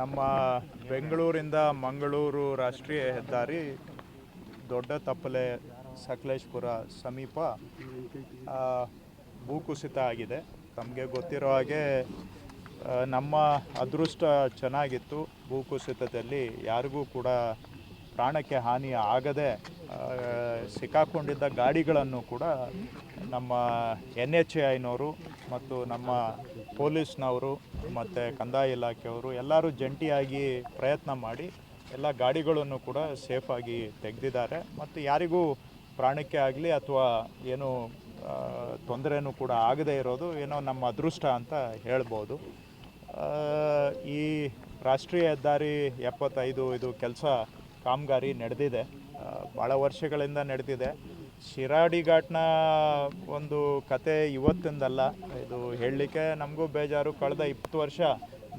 ನಮ್ಮ ಬೆಂಗಳೂರಿಂದ ಮಂಗಳೂರು ರಾಷ್ಟ್ರೀಯ ಹೆದ್ದಾರಿ ದೊಡ್ಡ ತಪ್ಪಲೆ ಸಕಲೇಶ್ಪುರ ಸಮೀಪ ಭೂಕುಸಿತ ಆಗಿದೆ. ತಮಗೆ ಗೊತ್ತಿರೋ ಹಾಗೆ ನಮ್ಮ ಅದೃಷ್ಟ ಚೆನ್ನಾಗಿತ್ತು ಭೂಕುಸಿತದಲ್ಲಿ. ಯಾರಿಗೂ ಕೂಡ ಪ್ರಾಣಕ್ಕೆ ಹಾನಿ ಆಗದೆ ಸಿಕ್ಕಾಕೊಂಡಿದ್ದ ಗಾಡಿಗಳನ್ನು ಕೂಡ ನಮ್ಮ ಎನ್ ಎಚ್ ಐನವರು ಮತ್ತು ನಮ್ಮ ಪೊಲೀಸ್ನವರು ಮತ್ತು ಕಂದಾಯ ಇಲಾಖೆಯವರು ಎಲ್ಲರೂ ಜಂಟಿಯಾಗಿ ಪ್ರಯತ್ನ ಮಾಡಿ ಎಲ್ಲ ಗಾಡಿಗಳನ್ನು ಕೂಡ ಸೇಫಾಗಿ ತೆಗೆದಿದ್ದಾರೆ. ಮತ್ತು ಯಾರಿಗೂ ಪ್ರಾಣಕ್ಕೆ ಆಗಲಿ ಅಥವಾ ಏನು ತೊಂದರೆನೂ ಕೂಡ ಆಗದೇ ಇರೋದು ಏನೋ ನಮ್ಮ ಅದೃಷ್ಟ ಅಂತ ಹೇಳ್ಬೋದು. ಈ ರಾಷ್ಟ್ರೀಯ ಹೆದ್ದಾರಿ ಎಪ್ಪತ್ತೈದು ಇದು ಕೆಲಸ ಕಾಮಗಾರಿ ನಡೆದಿದೆ. ಭಾಳ ವರ್ಷಗಳಿಂದ ನಡೆದಿದೆ. ಶಿರಾಡಿ ಘಾಟ್ನ ಒಂದು ಕತೆ ಇವತ್ತಿಂದಲ್ಲ. ಇದು ಹೇಳಲಿಕ್ಕೆ ನಮಗೂ ಬೇಜಾರು. ಕಳೆದ ಇಪ್ಪತ್ತು ವರ್ಷ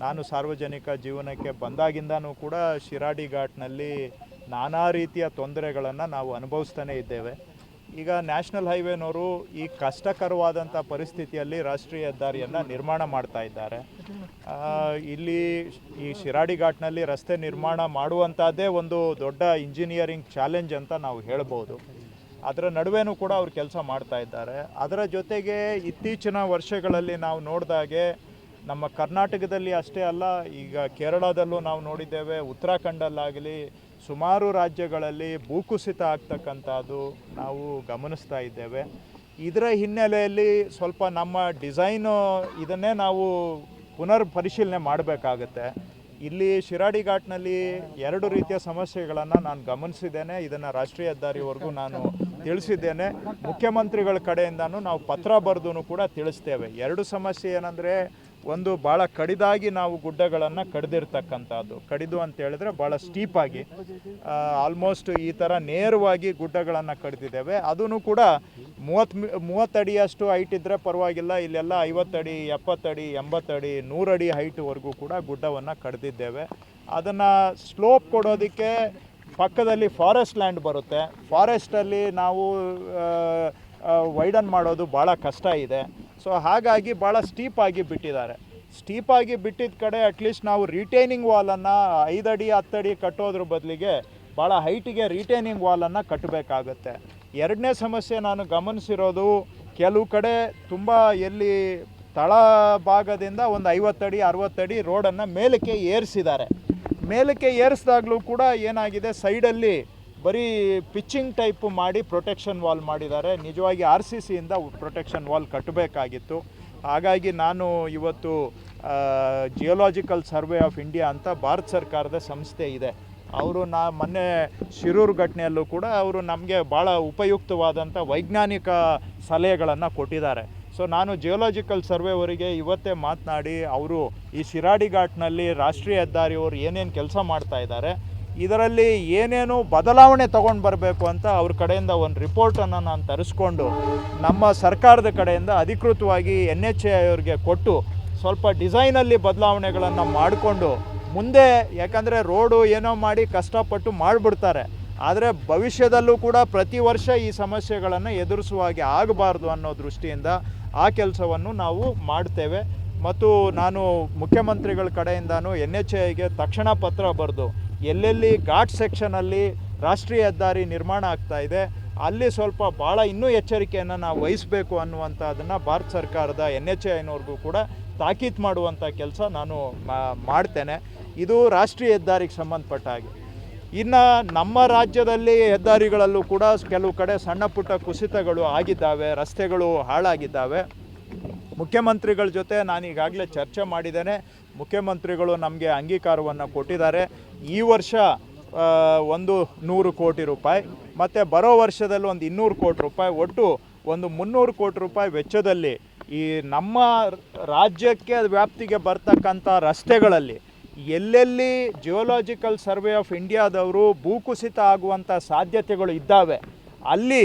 ನಾನು ಸಾರ್ವಜನಿಕ ಜೀವನಕ್ಕೆ ಬಂದಾಗಿಂದನೂ ಕೂಡ ಶಿರಾಡಿ ಘಾಟ್ನಲ್ಲಿ ನಾನಾ ರೀತಿಯ ತೊಂದರೆಗಳನ್ನು ನಾವು ಅನುಭವಿಸ್ತಾನೇ ಇದ್ದೇವೆ. ಈಗ ನ್ಯಾಷನಲ್ ಹೈವೇನವರು ಈ ಕಷ್ಟಕರವಾದಂಥ ಪರಿಸ್ಥಿತಿಯಲ್ಲಿ ರಾಷ್ಟ್ರೀಯ ಹೆದ್ದಾರಿಯನ್ನು ನಿರ್ಮಾಣ ಮಾಡ್ತಾ ಇದ್ದಾರೆ. ಇಲ್ಲಿ ಈ ಶಿರಾಡಿ ಘಾಟ್ನಲ್ಲಿ ರಸ್ತೆ ನಿರ್ಮಾಣ ಮಾಡುವಂಥದ್ದೇ ಒಂದು ದೊಡ್ಡ ಇಂಜಿನಿಯರಿಂಗ್ ಚಾಲೆಂಜ್ ಅಂತ ನಾವು ಹೇಳ್ಬೋದು. ಅದರ ನಡುವೆನೂ ಕೂಡ ಅವರು ಕೆಲಸ ಮಾಡ್ತಾ ಇದ್ದಾರೆ. ಅದರ ಜೊತೆಗೆ ಇತ್ತೀಚಿನ ವರ್ಷಗಳಲ್ಲಿ ನಾವು ನೋಡಿದಾಗೆ ನಮ್ಮ ಕರ್ನಾಟಕದಲ್ಲಿ ಅಷ್ಟೇ ಅಲ್ಲ, ಈಗ ಕೇರಳದಲ್ಲೂ ನಾವು ನೋಡಿದ್ದೇವೆ, ಉತ್ತರಾಖಂಡಲ್ಲಾಗಲಿ, ಸುಮಾರು ರಾಜ್ಯಗಳಲ್ಲಿ ಭೂಕುಸಿತ ಆಗ್ತಕ್ಕಂಥದ್ದು ನಾವು ಗಮನಿಸ್ತಾ ಇದ್ದೇವೆ. ಇದರ ಹಿನ್ನೆಲೆಯಲ್ಲಿ ಸ್ವಲ್ಪ ನಮ್ಮ ಡಿಸೈನು ಇದನ್ನೇ ನಾವು ಪುನರ್ ಪರಿಶೀಲನೆ ಮಾಡಬೇಕಾಗತ್ತೆ. ಇಲ್ಲಿ ಶಿರಾಡಿ ಘಾಟ್ನಲ್ಲಿ ಎರಡು ರೀತಿಯ ಸಮಸ್ಯೆಗಳನ್ನು ನಾನು ಗಮನಿಸಿದ್ದೇನೆ. ಇದನ್ನು ರಾಷ್ಟ್ರೀಯ ಹೆದ್ದಾರಿವರೆಗೂ ನಾನು ತಿಳಿಸಿದ್ದೇನೆ. ಮುಖ್ಯಮಂತ್ರಿಗಳ ಕಡೆಯಿಂದನೂ ನಾವು ಪತ್ರ ಬರೆದು ಕೂಡ ತಿಳಿಸ್ತೇವೆ. ಎರಡು ಸಮಸ್ಯೆ ಏನಂದರೆ, ಒಂದು ಭಾಳ ಕಡಿದಾಗಿ ನಾವು ಗುಡ್ಡಗಳನ್ನು ಕಡಿದಿರ್ತಕ್ಕಂಥದ್ದು. ಕಡಿದು ಅಂತ ಹೇಳಿದ್ರೆ ಭಾಳ ಸ್ಟೀಪಾಗಿ ಆಲ್ಮೋಸ್ಟ್ ಈ ಥರ ನೇರವಾಗಿ ಗುಡ್ಡಗಳನ್ನು ಕಡಿದಿದ್ದೇವೆ. ಅದೂ ಕೂಡ ಮೂವತ್ತು ಮೂವತ್ತಡಿಯಷ್ಟು ಹೈಟ್ ಇದ್ದರೆ ಪರವಾಗಿಲ್ಲ. ಇಲ್ಲೆಲ್ಲ ಐವತ್ತಡಿ ಎಪ್ಪತ್ತಡಿ ಎಂಬತ್ತಡಿ ನೂರಡಿ ಹೈಟ್ವರೆಗೂ ಕೂಡ ಗುಡ್ಡವನ್ನು ಕಡಿದಿದ್ದೇವೆ. ಅದನ್ನು ಸ್ಲೋಪ್ ಕೊಡೋದಕ್ಕೆ ಪಕ್ಕದಲ್ಲಿ ಫಾರೆಸ್ಟ್ ಲ್ಯಾಂಡ್ ಬರುತ್ತೆ. ಫಾರೆಸ್ಟಲ್ಲಿ ನಾವು ವೈಡನ್ ಮಾಡೋದು ಭಾಳ ಕಷ್ಟ ಇದೆ. ಸೊ ಹಾಗಾಗಿ ಭಾಳ ಸ್ಟೀಪಾಗಿ ಬಿಟ್ಟಿದ್ದಾರೆ. ಸ್ಟೀಪಾಗಿ ಬಿಟ್ಟಿದ್ದ ಕಡೆ ಅಟ್ಲೀಸ್ಟ್ ನಾವು ರಿಟೈನಿಂಗ್ ವಾಲನ್ನು ಐದಡಿ ಹತ್ತಡಿ ಕಟ್ಟೋದ್ರ ಬದಲಿಗೆ ಭಾಳ ಹೈಟಿಗೆ ರಿಟೈನಿಂಗ್ ವಾಲನ್ನು ಕಟ್ಟಬೇಕಾಗತ್ತೆ ಎರಡನೇ ಸಮಸ್ಯೆ ನಾನು ಗಮನಿಸಿರೋದು, ಕೆಲವು ಕಡೆ ತುಂಬ ಎಲ್ಲಿ ತಳ ಭಾಗದಿಂದ ಒಂದು ಐವತ್ತಡಿ ಅರವತ್ತಡಿ ರೋಡನ್ನು ಮೇಲಕ್ಕೆ ಏರಿಸಿದ್ದಾರೆ. ಮೇಲಕ್ಕೆ ಏರಿಸಿದಾಗಲೂ ಕೂಡ ಏನಾಗಿದೆ? ಸೈಡಲ್ಲಿ ಬರೀ ಪಿಚ್ಚಿಂಗ್ ಟೈಪ್ ಮಾಡಿ ಪ್ರೊಟೆಕ್ಷನ್ ವಾಲ್ ಮಾಡಿದ್ದಾರೆ. ನಿಜವಾಗಿ ಆರ್ ಸಿ ಸಿಯಿಂದ ಪ್ರೊಟೆಕ್ಷನ್ ವಾಲ್ ಕಟ್ಟಬೇಕಾಗಿತ್ತು. ಹಾಗಾಗಿ ನಾನು ಇವತ್ತು ಜಿಯೋಲಾಜಿಕಲ್ ಸರ್ವೆ ಆಫ್ ಇಂಡಿಯಾ ಅಂತ ಭಾರತ ಸರ್ಕಾರದ ಸಂಸ್ಥೆ ಇದೆ. ಅವರು ನಾ, ಮೊನ್ನೆ ಶಿರೂರು ಘಟನೆಯಲ್ಲೂ ಕೂಡ ಅವರು ನಮಗೆ ಭಾಳ ಉಪಯುಕ್ತವಾದಂಥ ವೈಜ್ಞಾನಿಕ ಸಲಹೆಗಳನ್ನು ಕೊಟ್ಟಿದ್ದಾರೆ. ಸೊ ನಾನು ಜಿಯೋಲಾಜಿಕಲ್ ಸರ್ವೆವರಿಗೆ ಇವತ್ತೇ ಮಾತನಾಡಿ ಅವರು ಈ ಶಿರಾಡಿ ಘಾಟ್ನಲ್ಲಿ ರಾಷ್ಟ್ರೀಯ ಹೆದ್ದಾರಿಯವರು ಏನೇನು ಕೆಲಸ ಮಾಡ್ತಾ ಇದ್ದಾರೆ, ಇದರಲ್ಲಿ ಏನೇನು ಬದಲಾವಣೆ ತಗೊಂಡು ಬರಬೇಕು ಅಂತ ಅವ್ರ ಕಡೆಯಿಂದ ಒಂದು ರಿಪೋರ್ಟನ್ನು ನಾನು ತರಿಸ್ಕೊಂಡು ನಮ್ಮ ಸರ್ಕಾರದ ಕಡೆಯಿಂದ ಅಧಿಕೃತವಾಗಿ ಎನ್ ಎಚ್ ಎ ಅವ್ರಿಗೆ ಕೊಟ್ಟು ಸ್ವಲ್ಪ ಡಿಸೈನಲ್ಲಿ ಬದಲಾವಣೆಗಳನ್ನು ಮಾಡಿಕೊಂಡು ಮುಂದೆ ಯಾಕಂದರೆ ರೋಡು ಏನೋ ಮಾಡಿ ಕಷ್ಟಪಟ್ಟು ಮಾಡಿಬಿಡ್ತಾರೆ, ಆದರೆ ಭವಿಷ್ಯದಲ್ಲೂ ಕೂಡ ಪ್ರತಿ ವರ್ಷ ಈ ಸಮಸ್ಯೆಗಳನ್ನು ಎದುರಿಸುವ ಹಾಗೆ ಆಗಬಾರ್ದು ಅನ್ನೋ ದೃಷ್ಟಿಯಿಂದ ಆ ಕೆಲಸವನ್ನು ನಾವು ಮಾಡ್ತೇವೆ. ಮತ್ತು ನಾನು ಮುಖ್ಯಮಂತ್ರಿಗಳ ಕಡೆಯಿಂದನೂ ಎನ್ ಎಚ್ ಐಗೆ ತಕ್ಷಣ ಪತ್ರ ಬರೆದು, ಎಲ್ಲೆಲ್ಲಿ ಘಾಟ್ ಸೆಕ್ಷನಲ್ಲಿ ರಾಷ್ಟ್ರೀಯ ಹೆದ್ದಾರಿ ನಿರ್ಮಾಣ ಆಗ್ತಾ ಇದೆ, ಅಲ್ಲಿ ಸ್ವಲ್ಪ ಭಾಳ ಇನ್ನೂ ಎಚ್ಚರಿಕೆಯನ್ನು ನಾವು ವಹಿಸಬೇಕು ಅನ್ನುವಂಥದ್ದನ್ನು ಭಾರತ ಸರ್ಕಾರದ ಎನ್ ಎಚ್ ಐನವ್ರಿಗೂ ಕೂಡ ತಾಕೀತು ಮಾಡುವಂಥ ಕೆಲಸ ನಾನು ಮಾಡ್ತೇನೆ. ಇದು ರಾಷ್ಟ್ರೀಯ ಹೆದ್ದಾರಿಗೆ ಸಂಬಂಧಪಟ್ಟ ಹಾಗೆ. ಇನ್ನು ನಮ್ಮ ರಾಜ್ಯದಲ್ಲಿ ಹೆದ್ದಾರಿಗಳಲ್ಲೂ ಕೂಡ ಕೆಲವು ಕಡೆ ಸಣ್ಣ ಪುಟ್ಟ ಕುಸಿತಗಳು ಆಗಿದ್ದಾವೆ, ರಸ್ತೆಗಳು ಹಾಳಾಗಿದ್ದಾವೆ. ಮುಖ್ಯಮಂತ್ರಿಗಳ ಜೊತೆ ನಾನು ಈಗಾಗಲೇ ಚರ್ಚೆ ಮಾಡಿದ್ದೇನೆ. ಮುಖ್ಯಮಂತ್ರಿಗಳು ನಮಗೆ ಅಂಗೀಕಾರವನ್ನು ಕೊಟ್ಟಿದ್ದಾರೆ. ಈ ವರ್ಷ ಒಂದು ನೂರು ಕೋಟಿ ರೂಪಾಯಿ ಮತ್ತು ಬರೋ ವರ್ಷದಲ್ಲಿ ಒಂದು ಇನ್ನೂರು ಕೋಟಿ ರೂಪಾಯಿ. ಒಟ್ಟು ಒಂದು ಮುನ್ನೂರು ಕೋಟಿ ರೂಪಾಯಿ ವೆಚ್ಚದಲ್ಲಿ ಈ ನಮ್ಮ ರಾಜ್ಯಕ್ಕೆ ವ್ಯಾಪ್ತಿಗೆ ಬರ್ತಕ್ಕಂಥ ರಸ್ತೆಗಳಲ್ಲಿ ಎಲ್ಲೆಲ್ಲಿ ಜಿಯೋಲಾಜಿಕಲ್ ಸರ್ವೆ ಆಫ್ ಇಂಡಿಯಾದವರು ಭೂಕುಸಿತ ಆಗುವಂಥ ಸಾಧ್ಯತೆಗಳು ಇದ್ದಾವೆ, ಅಲ್ಲಿ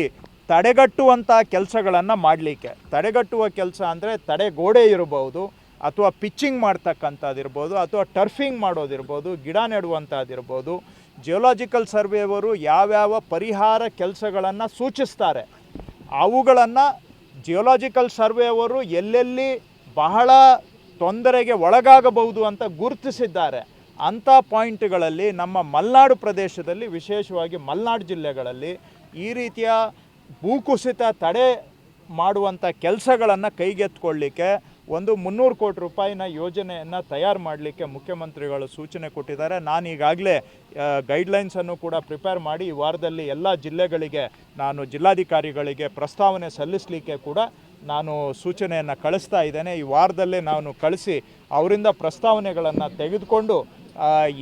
ತಡೆಗಟ್ಟುವಂಥ ಕೆಲಸಗಳನ್ನು ಮಾಡಲಿಕ್ಕೆ. ತಡೆಗಟ್ಟುವ ಕೆಲಸ ಅಂದರೆ ತಡೆಗೋಡೆ ಇರಬಹುದು ಅಥವಾ ಪಿಚ್ಚಿಂಗ್ ಮಾಡ್ತಕ್ಕಂಥದ್ದಿರ್ಬೋದು, ಅಥವಾ ಟರ್ಫಿಂಗ್ ಮಾಡೋದಿರ್ಬೋದು, ಗಿಡ ನೆಡುವಂಥದ್ದಿರ್ಬೋದು. ಜಿಯೋಲಾಜಿಕಲ್ ಸರ್ವೆಯವರು ಯಾವ್ಯಾವ ಪರಿಹಾರ ಕೆಲಸಗಳನ್ನು ಸೂಚಿಸ್ತಾರೆ, ಅವುಗಳನ್ನು ಜಿಯೋಲಾಜಿಕಲ್ ಸರ್ವೆಯವರು ಎಲ್ಲೆಲ್ಲಿ ಬಹಳ ತೊಂದರೆಗೆ ಒಳಗಾಗಬಹುದು ಅಂತ ಗುರುತಿಸಿದ್ದಾರೆ. ಅಂಥ ಪಾಯಿಂಟ್ಗಳಲ್ಲಿ ನಮ್ಮ ಮಲ್ನಾಡು ಪ್ರದೇಶದಲ್ಲಿ, ವಿಶೇಷವಾಗಿ ಮಲ್ನಾಡು ಜಿಲ್ಲೆಗಳಲ್ಲಿ ಈ ರೀತಿಯ ಭೂಕುಸಿತ ತಡೆ ಮಾಡುವಂಥ ಕೆಲಸಗಳನ್ನು ಕೈಗೆತ್ಕೊಳ್ಳಿಕ್ಕೆ ಒಂದು ಮುನ್ನೂರು ಕೋಟಿ ರೂಪಾಯಿನ ಯೋಜನೆಯನ್ನು ತಯಾರು ಮಾಡಲಿಕ್ಕೆ ಮುಖ್ಯಮಂತ್ರಿಗಳು ಸೂಚನೆ ಕೊಟ್ಟಿದ್ದಾರೆ. ನಾನು ಈಗಾಗಲೇ ಗೈಡ್ಲೈನ್ಸನ್ನು ಕೂಡ ಪ್ರಿಪೇರ್ ಮಾಡಿ ಈ ವಾರದಲ್ಲಿ ಎಲ್ಲ ಜಿಲ್ಲೆಗಳಿಗೆ, ನಾನು ಜಿಲ್ಲಾಧಿಕಾರಿಗಳಿಗೆ ಪ್ರಸ್ತಾವನೆ ಸಲ್ಲಿಸಲಿಕ್ಕೆ ಕೂಡ ನಾನು ಸೂಚನೆಯನ್ನು ಕಳಿಸ್ತಾ ಇದ್ದೇನೆ. ಈ ವಾರದಲ್ಲೇ ನಾನು ಕಳಿಸಿ ಅವರಿಂದ ಪ್ರಸ್ತಾವನೆಗಳನ್ನು ತೆಗೆದುಕೊಂಡು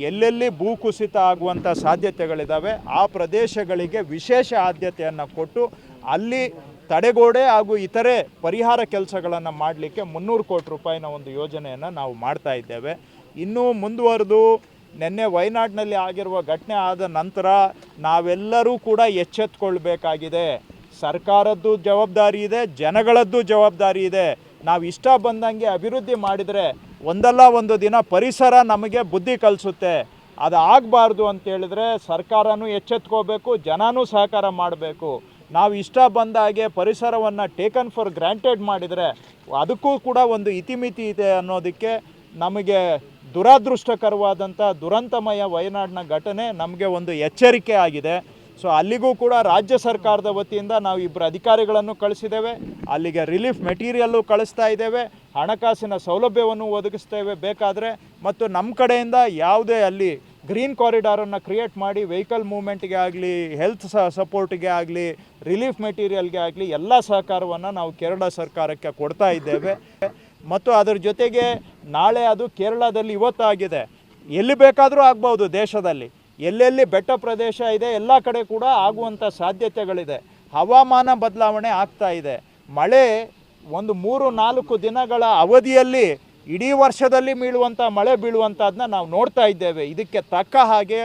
ಎಲ್ಲೆಲ್ಲಿ ಭೂಕುಸಿತ ಆಗುವಂಥ ಸಾಧ್ಯತೆಗಳಿದ್ದಾವೆ ಆ ಪ್ರದೇಶಗಳಿಗೆ ವಿಶೇಷ ಆದ್ಯತೆಯನ್ನು ಕೊಟ್ಟು ಅಲ್ಲಿ ತಡೆಗೋಡೆ ಹಾಗೂ ಇತರೆ ಪರಿಹಾರ ಕೆಲಸಗಳನ್ನು ಮಾಡಲಿಕ್ಕೆ ಮುನ್ನೂರು ಕೋಟಿ ರೂಪಾಯಿನ ಒಂದು ಯೋಜನೆಯನ್ನು ನಾವು ಮಾಡ್ತಾ ಇದ್ದೇವೆ. ಇನ್ನೂ ಮುಂದುವರೆದು ನಿನ್ನೆ ವಯನಾಡಿನಲ್ಲಿ ಆಗಿರುವ ಘಟನೆ ಆದ ನಂತರ ನಾವೆಲ್ಲರೂ ಕೂಡ ಎಚ್ಚೆತ್ಕೊಳ್ಬೇಕಾಗಿದೆ. ಸರ್ಕಾರದ್ದು ಜವಾಬ್ದಾರಿ ಇದೆ, ಜನಗಳದ್ದು ಜವಾಬ್ದಾರಿ ಇದೆ. ನಾವು ಇಷ್ಟ ಬಂದಂಗೆ ಅಭಿವೃದ್ಧಿ ಮಾಡಿದರೆ ಒಂದಲ್ಲ ಒಂದು ದಿನ ಪರಿಸರ ನಮಗೆ ಬುದ್ಧಿ ಕಲಿಸುತ್ತೆ. ಅದು ಆಗಬಾರ್ದು ಅಂತ ಹೇಳಿದ್ರೆ ಸರ್ಕಾರನೂ ಎಚ್ಚೆತ್ಕೋಬೇಕು, ಜನನೂ ಸಹಕಾರ ಮಾಡಬೇಕು. ನಾವು ಇಷ್ಟ ಬಂದ ಹಾಗೆ ಪರಿಸರವನ್ನು ಟೇಕನ್ ಫಾರ್ ಗ್ರ್ಯಾಂಟೆಡ್ ಮಾಡಿದರೆ ಅದಕ್ಕೂ ಕೂಡ ಒಂದು ಇತಿಮಿತಿ ಇದೆ ಅನ್ನೋದಕ್ಕೆ ನಮಗೆ ದುರಾದೃಷ್ಟಕರವಾದಂಥ ದುರಂತಮಯ ವಯನಾಡಿನ ಘಟನೆ ನಮಗೆ ಒಂದು ಎಚ್ಚರಿಕೆ ಆಗಿದೆ. ಸೊ ಅಲ್ಲಿಗೂ ಕೂಡ ರಾಜ್ಯ ಸರ್ಕಾರದ ವತಿಯಿಂದ ನಾವು ಇಬ್ಬರು ಅಧಿಕಾರಿಗಳನ್ನು ಕಳಿಸಿದ್ದೇವೆ. ಅಲ್ಲಿಗೆ ರಿಲೀಫ್ ಮೆಟೀರಿಯಲ್ಲು ಕಳಿಸ್ತಾ ಇದ್ದೇವೆ. ಹಣಕಾಸಿನ ಸೌಲಭ್ಯವನ್ನು ಒದಗಿಸ್ತೇವೆ ಬೇಕಾದರೆ. ಮತ್ತು ನಮ್ಮ ಕಡೆಯಿಂದ ಯಾವುದೇ ಅಲ್ಲಿ ಗ್ರೀನ್ ಕಾರಿಡಾರನ್ನು ಕ್ರಿಯೇಟ್ ಮಾಡಿ ವೆಹಿಕಲ್ ಮೂವ್ಮೆಂಟ್ಗೆ ಆಗಲಿ ಹೆಲ್ತ್ ಸ ಸಪೋರ್ಟ್ಗೆ ಆಗಲಿ ರಿಲೀಫ್ ಮೆಟೀರಿಯಲ್ಗೆ ಆಗಲಿ ಎಲ್ಲ ಸಹಕಾರವನ್ನು ನಾವು ಕೇರಳ ಸರ್ಕಾರಕ್ಕೆ ಕೊಡ್ತಾ ಇದ್ದೇವೆ. ಮತ್ತು ಅದರ ಜೊತೆಗೆ ನಾಳೆ ಅದು ಕೇರಳದಲ್ಲಿ ಇವತ್ತಾಗಿದೆ. ಎಲ್ಲಿ ಬೇಕಾದರೂ ಆಗ್ಬೋದು ದೇಶದಲ್ಲಿ. ಎಲ್ಲೆಲ್ಲಿ ಬೆಟ್ಟ ಪ್ರದೇಶ ಇದೆ, ಎಲ್ಲ ಕಡೆ ಕೂಡ ಆಗುವಂಥ ಸಾಧ್ಯತೆಗಳಿದೆ. ಹವಾಮಾನ ಬದಲಾವಣೆ ಆಗ್ತಾ ಇದೆ. ಮಳೆ ಒಂದು ಮೂರು ನಾಲ್ಕು ದಿನಗಳ ಅವಧಿಯಲ್ಲಿ ಇಡೀ ವರ್ಷದಲ್ಲಿ ಬೀಳುವಂಥ ಮಳೆ ಬೀಳುವಂಥದ್ದನ್ನ ನಾವು ನೋಡ್ತಾ ಇದ್ದೇವೆ. ಇದಕ್ಕೆ ತಕ್ಕ ಹಾಗೆ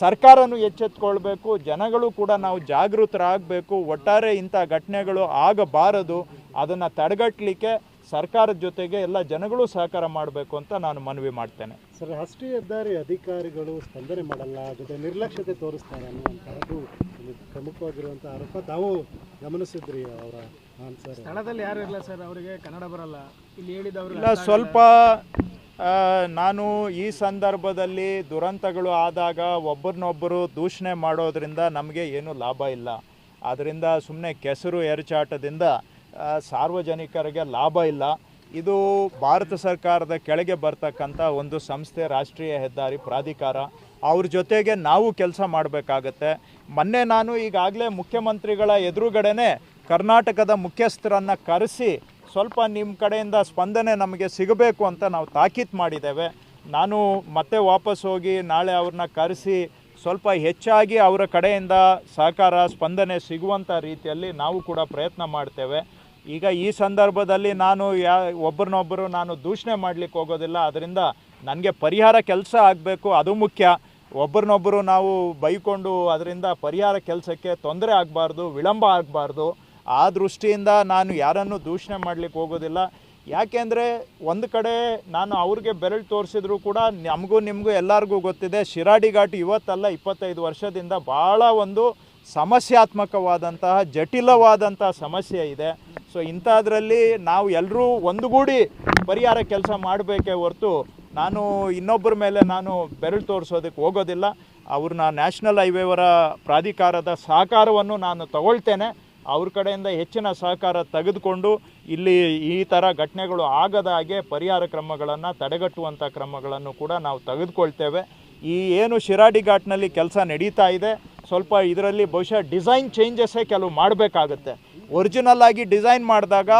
ಸರ್ಕಾರನೂ ಎಚ್ಚೆತ್ಕೊಳ್ಬೇಕು, ಜನಗಳು ಕೂಡ ನಾವು ಜಾಗೃತರಾಗಬೇಕು, ಒಟ್ಟಾರೆ ಇಂಥ ಘಟನೆಗಳು ಆಗಬಾರದು. ಅದನ್ನು ತಡೆಗಟ್ಟಲಿಕ್ಕೆ ಸರ್ಕಾರದ ಜೊತೆಗೆ ಎಲ್ಲ ಜನಗಳು ಸಹಕಾರ ಮಾಡಬೇಕು ಅಂತ ನಾನು ಮನವಿ ಮಾಡ್ತೇನೆ. ಸರ್ ರಾಷ್ಟ್ರೀಯ ಹೆದ್ದಾರಿ ಅಧಿಕಾರಿಗಳು ಸ್ಪಂದನೆ ಮಾಡಲ್ಲ ಜೊತೆ ನಿರ್ಲಕ್ಷ್ಯತೆ ತೋರಿಸ್ತಾರೆ ಅನ್ನುವಂಥದ್ದು ಪ್ರಮುಖವಾಗಿರುವಂಥ ಆರೋಪ. ತಾವು ಗಮನಿಸಿದ್ರಿ ಅವರ ಆನ್ಸರ್? ಸ್ಥಳದಲ್ಲಿ ಯಾರು ಇಲ್ಲ ಸರ್ ಅವರಿಗೆ ಕನ್ನಡ ಬರಲ್ಲ. ಇಲ್ಲಿ ಹೇಳಿದವರು ಇಲ್ಲ ಸ್ವಲ್ಪ ನಾನು ಈ ಸಂದರ್ಭದಲ್ಲಿ ದುರಂತಗಳು ಆದಾಗ ಒಬ್ಬರನ್ನೊಬ್ಬರು ದೂಷಣೆ ಮಾಡೋದ್ರಿಂದ ನಮಗೆ ಏನೂ ಲಾಭ ಇಲ್ಲ. ಅದರಿಂದ ಸುಮ್ಮನೆ ಕೆಸರು ಎರಚಾಟದಿಂದ ಸಾರ್ವಜನಿಕರಿಗೆ ಲಾಭ ಇಲ್ಲ. ಇದು ಭಾರತ ಸರ್ಕಾರದ ಕೆಳಗೆ ಬರ್ತಕ್ಕಂಥ ಒಂದು ಸಂಸ್ಥೆ, ರಾಷ್ಟ್ರೀಯ ಹೆದ್ದಾರಿ ಪ್ರಾಧಿಕಾರ. ಅವ್ರ ಜೊತೆಗೆ ನಾವು ಕೆಲಸ ಮಾಡಬೇಕಾಗತ್ತೆ. ಮೊನ್ನೆ ನಾನು ಈಗಾಗಲೇ ಮುಖ್ಯಮಂತ್ರಿಗಳ ಎದುರುಗಡೆನೆ ಕರ್ನಾಟಕದ ಮುಖ್ಯಸ್ಥರನ್ನು ಕರೆಸಿ ಸ್ವಲ್ಪ ನಿಮ್ಮ ಕಡೆಯಿಂದ ಸ್ಪಂದನೆ ನಮಗೆ ಸಿಗಬೇಕು ಅಂತ ನಾವು ತಾಕೀತು ಮಾಡಿದ್ದೇವೆ. ನಾನು ಮತ್ತೆ ವಾಪಸ್ ಹೋಗಿ ನಾಳೆ ಅವ್ರನ್ನ ಕರೆಸಿ ಸ್ವಲ್ಪ ಹೆಚ್ಚಾಗಿ ಅವರ ಕಡೆಯಿಂದ ಸಹಕಾರ, ಸ್ಪಂದನೆ ಸಿಗುವಂಥ ರೀತಿಯಲ್ಲಿ ನಾವು ಕೂಡ ಪ್ರಯತ್ನ ಮಾಡ್ತೇವೆ. ಈಗ ಈ ಸಂದರ್ಭದಲ್ಲಿ ನಾನು ಯಾ ಒಬ್ಬರನ್ನೊಬ್ಬರು ನಾನು ದೂಷಣೆ ಮಾಡಲಿಕ್ಕೆ ಹೋಗೋದಿಲ್ಲ. ಅದರಿಂದ ನನಗೆ ಪರಿಹಾರ ಕೆಲಸ ಆಗಬೇಕು, ಅದು ಮುಖ್ಯ. ಒಬ್ಬರನ್ನೊಬ್ಬರು ನಾವು ಬೈಕೊಂಡು ಅದರಿಂದ ಪರಿಹಾರ ಕೆಲಸಕ್ಕೆ ತೊಂದರೆ ಆಗಬಾರ್ದು, ವಿಳಂಬ ಆಗಬಾರ್ದು. ಆ ದೃಷ್ಟಿಯಿಂದ ನಾನು ಯಾರನ್ನು ದೂಷಣೆ ಮಾಡಲಿಕ್ಕೆ ಹೋಗೋದಿಲ್ಲ. ಯಾಕೆಂದರೆ ಒಂದು ಕಡೆ ನಾನು ಅವ್ರಿಗೆ ಬೆರಳು ತೋರಿಸಿದ್ರು ಕೂಡ ನಮಗೂ ನಿಮಗೂ ಎಲ್ಲರಿಗೂ ಗೊತ್ತಿದೆ ಶಿರಾಡಿ ಘಾಟ್ ಇವತ್ತಲ್ಲ ಇಪ್ಪತ್ತೈದು ವರ್ಷದಿಂದ ಭಾಳ ಒಂದು ಸಮಸ್ಯಾತ್ಮಕವಾದಂತಹ ಜಟಿಲವಾದಂತಹ ಸಮಸ್ಯೆ ಇದೆ. ಸೊ ಇಂಥದ್ರಲ್ಲಿ ನಾವು ಎಲ್ಲರೂ ಒಂದುಗೂಡಿ ಪರಿಹಾರ ಕೆಲಸ ಮಾಡಬೇಕೇ ಹೊರತು ನಾನು ಇನ್ನೊಬ್ಬರ ಮೇಲೆ ನಾನು ಬೆರಳು ತೋರಿಸೋದಕ್ಕೆ ಹೋಗೋದಿಲ್ಲ. ಅವ್ರನ್ನ ನ್ಯಾಷನಲ್ ಹೈವೇವರ ಪ್ರಾಧಿಕಾರದ ಸಹಕಾರವನ್ನು ನಾನು ತಗೊಳ್ತೇನೆ. ಅವ್ರ ಕಡೆಯಿಂದ ಹೆಚ್ಚಿನ ಸಹಕಾರ ತೆಗೆದುಕೊಂಡು ಇಲ್ಲಿ ಈ ಥರ ಘಟನೆಗಳು ಆಗದ ಹಾಗೆ ಪರಿಹಾರ ಕ್ರಮಗಳನ್ನು, ತಡೆಗಟ್ಟುವಂಥ ಕ್ರಮಗಳನ್ನು ಕೂಡ ನಾವು ತೆಗೆದುಕೊಳ್ತೇವೆ. ಈ ಏನು ಶಿರಾಡಿ ಘಾಟ್ನಲ್ಲಿ ಕೆಲಸ ನಡೀತಾ ಇದೆ ಸ್ವಲ್ಪ ಇದರಲ್ಲಿ ಬಹುಶಃ ಡಿಸೈನ್ ಚೇಂಜಸ್ಸೇ ಕೆಲವು ಮಾಡಬೇಕಾಗತ್ತೆ. ಒರಿಜಿನಲ್ ಆಗಿ ಡಿಸೈನ್ ಮಾಡಿದಾಗ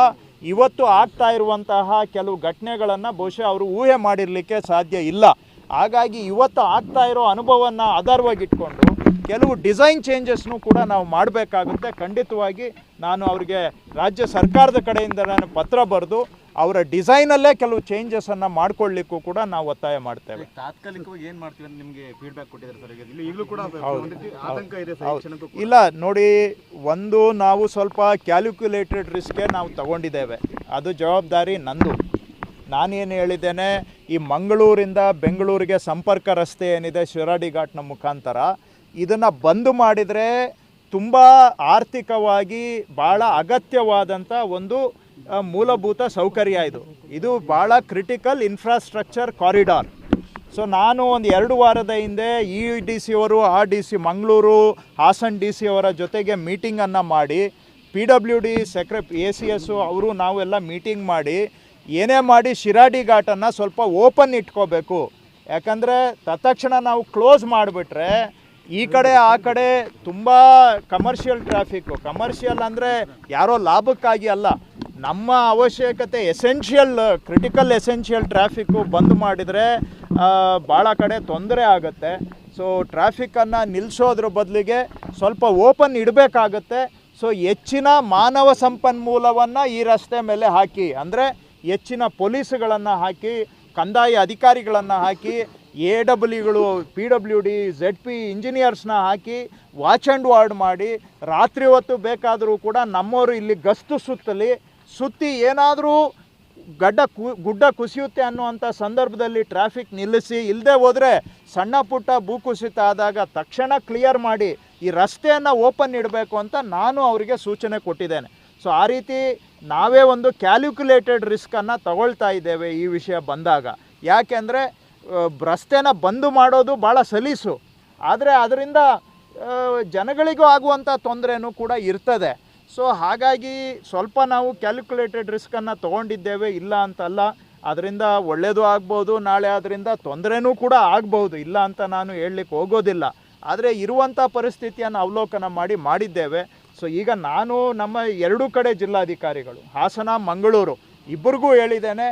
ಇವತ್ತು ಆಗ್ತಾ ಇರುವಂತಹ ಕೆಲವು ಘಟನೆಗಳನ್ನು ಬಹುಶಃ ಅವರು ಊಹೆ ಮಾಡಿರಲಿಕ್ಕೆ ಸಾಧ್ಯ ಇಲ್ಲ. ಹಾಗಾಗಿ ಇವತ್ತು ಆಗ್ತಾ ಇರೋ ಅನುಭವವನ್ನು ಆಧಾರವಾಗಿಟ್ಕೊಂಡು ಕೆಲವು ಡಿಸೈನ್ ಚೇಂಜಸ್ನು ಕೂಡ ನಾವು ಮಾಡಬೇಕಾಗುತ್ತೆ. ಖಂಡಿತವಾಗಿ ನಾನು ಅವರಿಗೆ ರಾಜ್ಯ ಸರ್ಕಾರದ ಕಡೆಯಿಂದ ನಾನು ಪತ್ರ ಬರೆದು ಅವರ ಡಿಸೈನಲ್ಲೇ ಕೆಲವು ಚೇಂಜಸನ್ನು ಮಾಡ್ಕೊಳ್ಳಿಕ್ಕೂ ಕೂಡ ನಾವು ಒತ್ತಾಯ ಮಾಡ್ತೇವೆ. ತಾತ್ಕಾಲಿಕವಾಗಿ ಏನು ಮಾಡ್ತೀವಿ ಅಂತ ನಿಮ್ಗೆ ಫೀಡ್ಬ್ಯಾಕ್ ಕೊಟ್ಟಿದ್ದಾರೆ ಸರ್ ಇಲ್ಲಿ ಈಗಲೂ ಕೂಡ ಆತಂಕ ಇದೆ. ಇಲ್ಲ ನೋಡಿ ಒಂದು ನಾವು ಸ್ವಲ್ಪ ಕ್ಯಾಲ್ಕುಲೇಟೆಡ್ ರಿಸ್ಕೆ ನಾವು ತಗೊಂಡಿದ್ದೇವೆ. ಅದು ಜವಾಬ್ದಾರಿ ನಂದು. ನಾನೇನು ಹೇಳಿದ್ದೇನೆ ಈ ಮಂಗಳೂರಿಂದ ಬೆಂಗಳೂರಿಗೆ ಸಂಪರ್ಕ ರಸ್ತೆ ಏನಿದೆ ಶಿರಾಡಿ ಘಾಟ್ನ ಮುಖಾಂತರ ಇದನ್ನು ಬಂದ್ ಮಾಡಿದರೆ ತುಂಬ ಆರ್ಥಿಕವಾಗಿ ಭಾಳ ಅಗತ್ಯವಾದಂಥ ಒಂದು ಮೂಲಭೂತ ಸೌಕರ್ಯ ಇದು. ಇದು ಭಾಳ ಕ್ರಿಟಿಕಲ್ ಇನ್ಫ್ರಾಸ್ಟ್ರಕ್ಚರ್ ಕಾರಿಡಾರ್ ಸೊ ನಾನು ಒಂದು ಎರಡು ವಾರದ ಹಿಂದೆ ಇ ಡಿ ಸಿ ಅವರು ಆ D C Mangaluru, Hassan D C ಅವರ ಜೊತೆಗೆ ಮೀಟಿಂಗನ್ನು ಮಾಡಿ P W D ಸೆಕ್ರೆ A C S ಅವರು ನಾವೆಲ್ಲ ಮೀಟಿಂಗ್ ಮಾಡಿ, ಏನೇ ಮಾಡಿ ಶಿರಾಡಿ ಘಾಟನ್ನು ಸ್ವಲ್ಪ ಓಪನ್ ಇಟ್ಕೋಬೇಕು. ಯಾಕಂದರೆ ತತ್ಕ್ಷಣ ನಾವು ಕ್ಲೋಸ್ ಮಾಡಿಬಿಟ್ರೆ ಈ ಕಡೆ ಆ ಕಡೆ ತುಂಬ ಕಮರ್ಷಿಯಲ್ ಟ್ರಾಫಿಕ್ಕು ಕಮರ್ಷಿಯಲ್ ಅಂದರೆ ಯಾರೋ ಲಾಭಕ್ಕಾಗಿ ಅಲ್ಲ ನಮ್ಮ ಅವಶ್ಯಕತೆ ಎಸೆನ್ಷಿಯಲ್ ಕ್ರಿಟಿಕಲ್ ಎಸೆನ್ಷಿಯಲ್ ಟ್ರಾಫಿಕ್ಕು ಬಂದ್ ಮಾಡಿದರೆ ಭಾಳ ಕಡೆ ತೊಂದರೆ ಆಗುತ್ತೆ. ಸೊ ಟ್ರಾಫಿಕ್ಕನ್ನು ನಿಲ್ಲಿಸೋದ್ರ ಬದಲಿಗೆ ಸ್ವಲ್ಪ ಓಪನ್ ಇಡಬೇಕಾಗತ್ತೆ. ಸೊ ಹೆಚ್ಚಿನ ಮಾನವ ಸಂಪನ್ಮೂಲವನ್ನು ಈ ರಸ್ತೆ ಮೇಲೆ ಹಾಕಿ, ಅಂದರೆ ಹೆಚ್ಚಿನ ಪೊಲೀಸ್ಗಳನ್ನು ಹಾಕಿ, ಕಂದಾಯ ಅಧಿಕಾರಿಗಳನ್ನು ಹಾಕಿ A ಡಬ್ಲ್ಯೂಗಳು P W D Z P ಇಂಜಿನಿಯರ್ಸ್ನ ಹಾಕಿ ವಾಚ್ ಆ್ಯಂಡ್ ವಾರ್ಡ್ ಮಾಡಿ, ರಾತ್ರಿ ಹೊತ್ತು ಬೇಕಾದರೂ ಕೂಡ ನಮ್ಮವರು ಇಲ್ಲಿ ಗಸ್ತು ಸುತ್ತಲಿ ಸುತ್ತಿ ಏನಾದರೂ ಗಡ್ಡ ಕು, ಗುಡ್ಡ ಕುಸಿಯುತ್ತೆ ಅನ್ನುವಂಥ ಸಂದರ್ಭದಲ್ಲಿ ಟ್ರಾಫಿಕ್ ನಿಲ್ಲಿಸಿ ಇಲ್ಲದೆ ಹೋದರೆ ಸಣ್ಣ ಪುಟ್ಟ ಭೂಕುಸಿತ ಆದಾಗ ತಕ್ಷಣ ಕ್ಲಿಯರ್ ಮಾಡಿ ಈ ರಸ್ತೆಯನ್ನು ಓಪನ್ ಇಡಬೇಕು ಅಂತ ನಾನು ಅವರಿಗೆ ಸೂಚನೆ ಕೊಟ್ಟಿದ್ದೇನೆ. ಸೊ ಆ ರೀತಿ ನಾವೇ ಒಂದು ಕ್ಯಾಲ್ಕುಲೇಟೆಡ್ ರಿಸ್ಕನ್ನು ತಗೊಳ್ತಾ ಇದ್ದೇವೆ ಈ ವಿಷಯ ಬಂದಾಗ. ಯಾಕೆಂದರೆ ರಸ್ತೆನ ಬಂದು ಮಾಡೋದು ಭಾಳ ಸಲೀಸು. ಆದರೆ, ಅದರಿಂದ ಜನಗಳಿಗೂ ಆಗುವಂಥ ತೊಂದರೆನೂ ಕೂಡ ಇರ್ತದೆ. ಸೊ ಹಾಗಾಗಿ ಸ್ವಲ್ಪ ನಾವು ಕ್ಯಾಲ್ಕುಲೇಟೆಡ್ ರಿಸ್ಕನ್ನು ತೊಗೊಂಡಿದ್ದೇವೆ, ಇಲ್ಲ ಅಂತಲ್ಲ. ಅದರಿಂದ ಒಳ್ಳೆಯದು ಆಗ್ಬೋದು, ನಾಳೆ ಅದರಿಂದ ತೊಂದರೆನೂ ಕೂಡ ಆಗ್ಬೋದು, ಇಲ್ಲ ಅಂತ ನಾನು ಹೇಳಲಿಕ್ಕೆ ಹೋಗೋದಿಲ್ಲ. ಆದರೆ ಇರುವಂಥ ಪರಿಸ್ಥಿತಿಯನ್ನು ಅವಲೋಕನ ಮಾಡಿ ಮಾಡಿದ್ದೇವೆ. ಸೊ ಈಗ ನಾನು ನಮ್ಮ ಎರಡೂ ಕಡೆ ಜಿಲ್ಲಾಧಿಕಾರಿಗಳು, ಹಾಸನ, ಮಂಗಳೂರು ಇಬ್ಬರಿಗೂ ಹೇಳಿದ್ದೇನೆ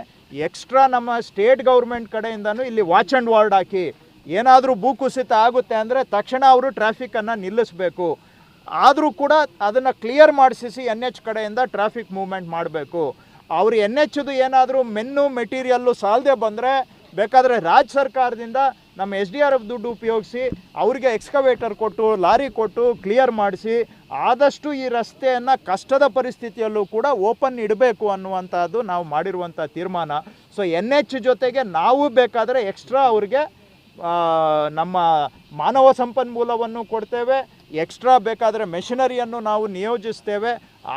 ಎಕ್ಸ್ಟ್ರಾ ನಮ್ಮ ಸ್ಟೇಟ್ ಗೌರ್ಮೆಂಟ್ ಕಡೆಯಿಂದನೂ ಇಲ್ಲಿ ವಾಚ್ ಆ್ಯಂಡ್ ವಾರ್ಡ್ ಹಾಕಿ ಏನಾದರೂ ಭೂಕುಸಿತ ಆಗುತ್ತೆ ಅಂದರೆ ತಕ್ಷಣ ಅವರು ಟ್ರಾಫಿಕನ್ನು ನಿಲ್ಲಿಸಬೇಕು. ಆದರೂ ಕೂಡ ಅದನ್ನು ಕ್ಲಿಯರ್ ಮಾಡಿಸಿ ಎನ್ ಎಚ್ ಕಡೆಯಿಂದ ಟ್ರಾಫಿಕ್ ಮೂವ್ಮೆಂಟ್ ಮಾಡಬೇಕು. ಅವರು ಎನ್ ಎಚ್ದು ಏನಾದರೂ ಮೆನ್ನು ಮೆಟೀರಿಯಲ್ಲು ಸಾಲದೆ ಬಂದರೆ ಬೇಕಾದರೆ ರಾಜ್ಯ ಸರ್ಕಾರದಿಂದ ನಮ್ಮ ಎಸ್ ಡಿ ಆರ್ ಎಫ್ ದುಡ್ಡು ಉಪಯೋಗಿಸಿ ಅವರಿಗೆ ಎಕ್ಸ್ಕವೇಟರ್ ಕೊಟ್ಟು, ಲಾರಿ ಕೊಟ್ಟು ಕ್ಲಿಯರ್ ಮಾಡಿಸಿ ಆದಷ್ಟು ಈ ರಸ್ತೆಯನ್ನು ಕಷ್ಟದ ಪರಿಸ್ಥಿತಿಯಲ್ಲೂ ಕೂಡ ಓಪನ್ ಇಡಬೇಕು ಅನ್ನುವಂಥದ್ದು ನಾವು ಮಾಡಿರುವಂಥ ತೀರ್ಮಾನ. ಸೊ ಎನ್ ಎಚ್ ಜೊತೆಗೆ ನಾವು ಬೇಕಾದರೆ ಎಕ್ಸ್ಟ್ರಾ ಅವ್ರಿಗೆ ನಮ್ಮ ಮಾನವ ಸಂಪನ್ಮೂಲವನ್ನು ಕೊಡ್ತೇವೆ ಎಕ್ಸ್ಟ್ರಾ ಬೇಕಾದರೆ ಮೆಷಿನರಿಯನ್ನು ನಾವು ನಿಯೋಜಿಸ್ತೇವೆ.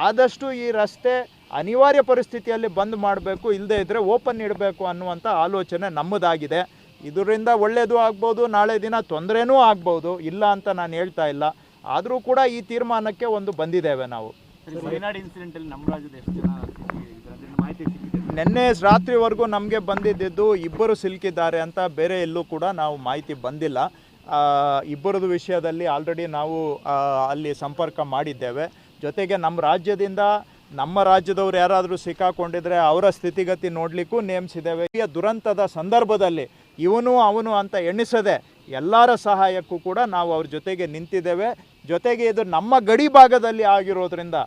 ಆದಷ್ಟು ಈ ರಸ್ತೆ ಅನಿವಾರ್ಯ ಪರಿಸ್ಥಿತಿಯಲ್ಲಿ ಬಂದ್ ಮಾಡಬೇಕು ಇಲ್ಲದೇ ಇದ್ದರೆ ಓಪನ್ ಇಡಬೇಕು ಅನ್ನುವಂಥ ಆಲೋಚನೆ ನಮ್ಮದಾಗಿದೆ. ಇದರಿಂದ ಒಳ್ಳೆಯದು ಆಗ್ಬೋದು, ನಾಳೆ ದಿನ ತೊಂದರೆನೂ ಆಗ್ಬೋದು, ಇಲ್ಲ ಅಂತ ನಾನು ಹೇಳ್ತಾ ಇಲ್ಲ. ಆದರೂ ಕೂಡ ಈ ತೀರ್ಮಾನಕ್ಕೆ ಒಂದು ಬಂದಿದ್ದೇವೆ ನಾವು. ಮಾಹಿತಿ ನಿನ್ನೆ ರಾತ್ರಿವರೆಗೂ ನಮಗೆ ಬಂದಿದ್ದು ಇಬ್ಬರು ಸಿಲುಕಿದ್ದಾರೆ ಅಂತ ಬೇರೆ ಎಲ್ಲೂ ಕೂಡ ನಾವು ಮಾಹಿತಿ ಬಂದಿಲ್ಲ. ಇಬ್ಬರದು ವಿಷಯದಲ್ಲಿ ಆಲ್ರೆಡಿ ನಾವು ಅಲ್ಲಿ ಸಂಪರ್ಕ ಮಾಡಿದ್ದೇವೆ. ಜೊತೆಗೆ ನಮ್ಮ ರಾಜ್ಯದಿಂದ ನಮ್ಮ ರಾಜ್ಯದವ್ರು ಯಾರಾದರೂ ಸಿಕ್ಕಾಕೊಂಡಿದ್ರೆ ಅವರ ಸ್ಥಿತಿಗತಿ ನೋಡಲಿಕ್ಕೂ ನೇಮಿಸಿದ್ದೇವೆ. ಈ ದುರಂತದ ಸಂದರ್ಭದಲ್ಲಿ ಇವನು ಅವನು ಅಂತ ಎಣಿಸದೆ ಎಲ್ಲರ ಸಹಾಯಕ್ಕೂ ಕೂಡ ನಾವು ಅವ್ರ ಜೊತೆಗೆ ನಿಂತಿದ್ದೇವೆ. ಜೊತೆಗೆ ಇದು ನಮ್ಮ ಗಡಿ ಭಾಗದಲ್ಲಿ ಆಗಿರೋದ್ರಿಂದ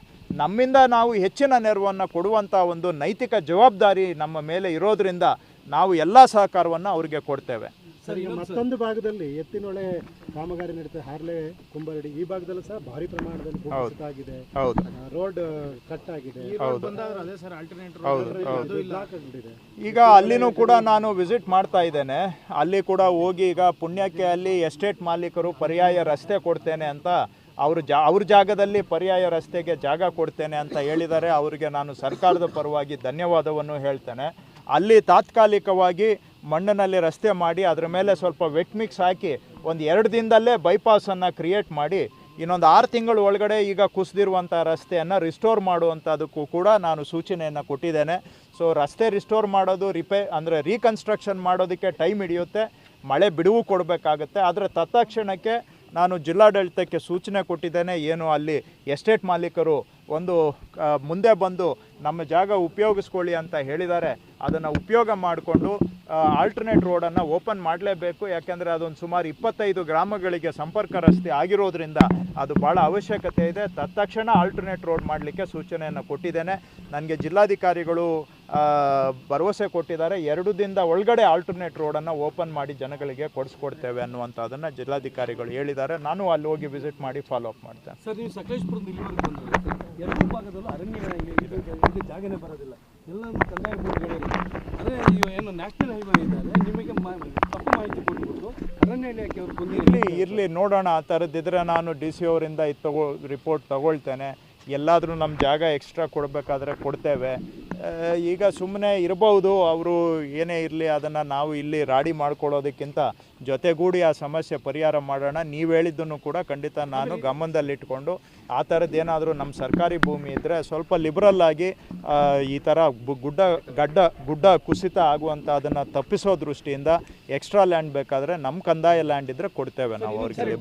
ನಮ್ಮಿಂದ ನಾವು ಹೆಚ್ಚಿನ ನೆರವನ್ನು ಕೊಡುವಂಥ ಒಂದು ನೈತಿಕ ಜವಾಬ್ದಾರಿ ನಮ್ಮ ಮೇಲೆ ಇರೋದ್ರಿಂದ ನಾವು ಎಲ್ಲ ಸಹಕಾರವನ್ನು ಅವರಿಗೆ ಕೊಡ್ತೇವೆ. ಸರ್ ಈಗ ಮತ್ತೊಂದು ಭಾಗದಲ್ಲಿ ಎತ್ತಿನೊಳೆ ಕಾಮಗಾರಿ ನಡೀತದೆ ಹಾರ್ಲೆ ಕುಂಬರಡಿ ಈ ಭಾಗದಲ್ಲೂ ಸಹ ಭಾರಿ ಪ್ರಮಾಣದಲ್ಲಿ ಭೂಕುಸಿತ ಆಗಿದೆ ಹೌದು. ರೋಡ್ ಕಟ್ ಆಗಿದೆ. ಈಗ ಅಲ್ಲಿನೂ ಕೂಡ ನಾನು ವಿಸಿಟ್ ಮಾಡ್ತಾ ಇದ್ದೇನೆ. ಅಲ್ಲಿ ಕೂಡ ಹೋಗಿ ಈಗ ಪುಣ್ಯಕ್ಕೆ ಅಲ್ಲಿ ಎಸ್ಟೇಟ್ ಮಾಲೀಕರು ಪರ್ಯಾಯ ರಸ್ತೆ ಕೊಡ್ತೇನೆ ಅಂತ ಅವರು ಜಾ, ಅವ್ರ ಜಾಗದಲ್ಲಿ ಪರ್ಯಾಯ ರಸ್ತೆಗೆ ಜಾಗ ಕೊಡ್ತೇನೆ ಅಂತ ಹೇಳಿದರೆ ಅವರಿಗೆ ನಾನು ಸರ್ಕಾರದ ಪರವಾಗಿ ಧನ್ಯವಾದವನ್ನು ಹೇಳ್ತೇನೆ. ಅಲ್ಲಿ ತಾತ್ಕಾಲಿಕವಾಗಿ ಮಣ್ಣಿನಲ್ಲಿ ರಸ್ತೆ ಮಾಡಿ ಅದರ ಮೇಲೆ ಸ್ವಲ್ಪ ವೆಟ್ ಮಿಕ್ಸ್ ಹಾಕಿ ಒಂದು ಎರಡು ದಿನದಲ್ಲೇ ಬೈಪಾಸನ್ನು ಕ್ರಿಯೇಟ್ ಮಾಡಿ ಇನ್ನೊಂದು ಆರು ತಿಂಗಳ ಒಳಗಡೆ ಈಗ ಕುಸಿದಿರುವಂಥ ರಸ್ತೆಯನ್ನು ರಿಸ್ಟೋರ್ ಮಾಡುವಂಥದಕ್ಕೂ ಕೂಡ ನಾನು ಸೂಚನೆಯನ್ನು ಕೊಟ್ಟಿದ್ದೇನೆ. ಸೊ ರಸ್ತೆ ರಿಸ್ಟೋರ್ ಮಾಡೋದು ರಿಪೇ ಅಂದರೆ ರೀಕನ್ಸ್ಟ್ರಕ್ಷನ್ ಮಾಡೋದಕ್ಕೆ ಟೈಮ್ ಹಿಡಿಯುತ್ತೆ. ಮಳೆ ಬಿಡುವು ಕೊಡಬೇಕಾಗುತ್ತೆ. ಆದರೆ ತತ್ಕ್ಷಣಕ್ಕೆ ನಾನು ಜಿಲ್ಲಾಡಳಿತಕ್ಕೆ ಸೂಚನೆ ಕೊಟ್ಟಿದ್ದೇನೆ, ಏನು ಅಲ್ಲಿ ಎಸ್ಟೇಟ್ ಮಾಲೀಕರು ಒಂದು ಮುಂದೆ ಬಂದು ನಮ್ಮ ಜಾಗ ಉಪಯೋಗಿಸ್ಕೊಳ್ಳಿ ಅಂತ ಹೇಳಿದ್ದಾರೆ. ಅದನ್ನು ಉಪಯೋಗ ಮಾಡಿಕೊಂಡು ಆಲ್ಟರ್ನೇಟ್ ರೋಡನ್ನು ಓಪನ್ ಮಾಡಲೇಬೇಕು. ಯಾಕೆಂದರೆ ಅದೊಂದು ಸುಮಾರು ಇಪ್ಪತ್ತೈದು ಗ್ರಾಮಗಳಿಗೆ ಸಂಪರ್ಕ ರಸ್ತೆ ಆಗಿರೋದ್ರಿಂದ ಅದು ಭಾಳ ಅವಶ್ಯಕತೆ ಇದೆ. ತತ್ಕ್ಷಣ ಆಲ್ಟರ್ನೇಟ್ ರೋಡ್ ಮಾಡಲಿಕ್ಕೆ ಸೂಚನೆಯನ್ನು ಕೊಟ್ಟಿದ್ದೇನೆ. ನನಗೆ ಜಿಲ್ಲಾಧಿಕಾರಿಗಳು ಭರವಸೆ ಕೊಟ್ಟಿದ್ದಾರೆ. ಎರಡು ದಿನದ ಒಳಗಡೆ ಆಲ್ಟರ್ನೇಟ್ ರೋಡನ್ನು ಓಪನ್ ಮಾಡಿ ಜನಗಳಿಗೆ ಕೊಡಿಸ್ಕೊಡ್ತೇವೆ ಅನ್ನುವಂಥದ್ದನ್ನು ಜಿಲ್ಲಾಧಿಕಾರಿಗಳು ಹೇಳಿದ್ದಾರೆ. ನಾನು ಅಲ್ಲಿ ಹೋಗಿ ವಿಸಿಟ್ ಮಾಡಿ ಫಾಲೋ ಅಪ್ ಮಾಡ್ತೇನೆ. ಸರ್, ನೀವು ಎರಡು ಭಾಗದಲ್ಲೂ ಅರಣ್ಯ ಜಾಗನೇ ಬರೋದಿಲ್ಲ. ಎಲ್ಲ ಕಂದಾಯ ಭೂಮಿಗಳಿಲ್ಲ ಅದೇ ಇವು ಏನು ನ್ಯಾಷನಲ್ ಹೈವೇ ಇದ್ದಾರೆ ನಿಮಗೆ ತಪ್ಪು ಮಾಹಿತಿ ಕೊಟ್ಬಿಟ್ಟು ಅರಣ್ಯ ಇಲಾಖೆ ಅವರು ಬಂದು ಇರಲಿ ಇರಲಿ ನೋಡೋಣ ಆ ಥರದ್ದಿದ್ರೆ ನಾನು ಡಿ ಸಿ ಅವರಿಂದ ಇದು ತಗೋ ರಿಪೋರ್ಟ್ ತಗೊಳ್ತೇನೆ. ಎಲ್ಲಾದರೂ ನಮ್ಮ ಜಾಗ ಎಕ್ಸ್ಟ್ರಾ ಕೊಡಬೇಕಾದ್ರೆ ಕೊಡ್ತೇವೆ. ಈಗ ಸುಮ್ಮನೆ ಇರಬಹುದು ಅವರು ಏನೇ ಇರಲಿ ಅದನ್ನು ನಾವು ಇಲ್ಲಿ ರಾಡಿ ಮಾಡ್ಕೊಳ್ಳೋದಕ್ಕಿಂತ ಜೊತೆಗೂಡಿ ಆ ಸಮಸ್ಯೆ ಪರಿಹಾರ ಮಾಡೋಣ. ನೀವು ಹೇಳಿದ್ದನ್ನು ಕೂಡ ಖಂಡಿತ ನಾನು ಗಮನದಲ್ಲಿಟ್ಕೊಂಡು ಆ ಥರದ್ದು ಏನಾದರೂ ನಮ್ಮ ಸರ್ಕಾರಿ ಭೂಮಿ ಇದ್ದರೆ ಸ್ವಲ್ಪ ಲಿಬ್ರಲ್ ಆಗಿ ಈ ಥರ ಗುಡ್ಡ ಗಡ್ಡ ಗುಡ್ಡ ಕುಸಿತ ಆಗುವಂಥ ಅದನ್ನು ತಪ್ಪಿಸೋ ದೃಷ್ಟಿಯಿಂದ ಎಕ್ಸ್ಟ್ರಾ ಲ್ಯಾಂಡ್ ಬೇಕಾದರೆ ನಮ್ಮ ಕಂದಾಯ ಲ್ಯಾಂಡ್ ಇದ್ದರೆ ಕೊಡ್ತೇವೆ ನಾವು ಅವ್ರಿಗೆ